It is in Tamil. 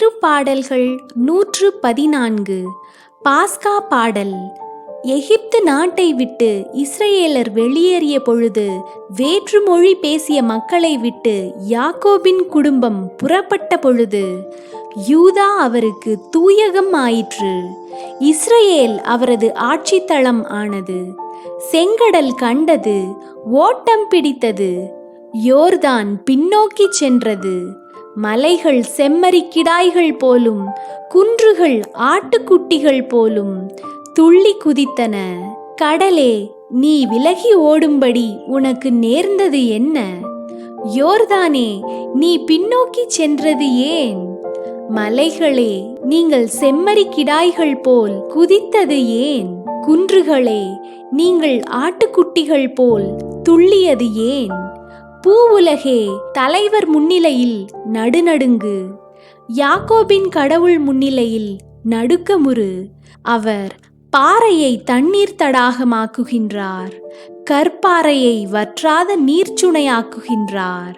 திருப்பாடல்கள் நூற்று பதினான்கு. பாஸ்கா பாடல். எகிப்து நாட்டை விட்டு இஸ்ரேலர் வெளியேறிய பொழுது வேற்று மொழி பேசிய மக்களை விட்டு யாக்கோபின் குடும்பம் புறப்பட்ட பொழுது யூதா அவருக்கு தூயகம் ஆயிற்று. இஸ்ரேல் அவரது ஆட்சித்தளம் ஆனது. செங்கடல் கண்டது ஓட்டம் பிடித்தது யோர்தான் பின்னோக்கி சென்றது. மலைகள் செம்மறிக்கிடாய்கள் போலும் குன்றுகள் ஆட்டுக்குட்டிகள் போலும் துள்ளி குதித்தன. கடலே நீ விலகி ஓடும்படி உனக்கு நேர்ந்தது என்ன? யோர்தானே நீ பின்னோக்கி சென்றது ஏன்? மலைகளே நீங்கள் செம்மறிக்கிடாய்கள் போல் குதித்தது ஏன்? குன்றுகளே நீங்கள் ஆட்டுக்குட்டிகள் போல் துள்ளியது ஏன்? பூவுலகே தலைவர் முன்னிலையில் நடுநடுங்கு. யாக்கோபின் கடவுள் முன்னிலையில் நடுக்கமுறு. அவர் பாறையை தண்ணீர் தடாகமாக்குகின்றார். கற்பாறையை வற்றாத நீர்ச்சுனையாக்குகின்றார்.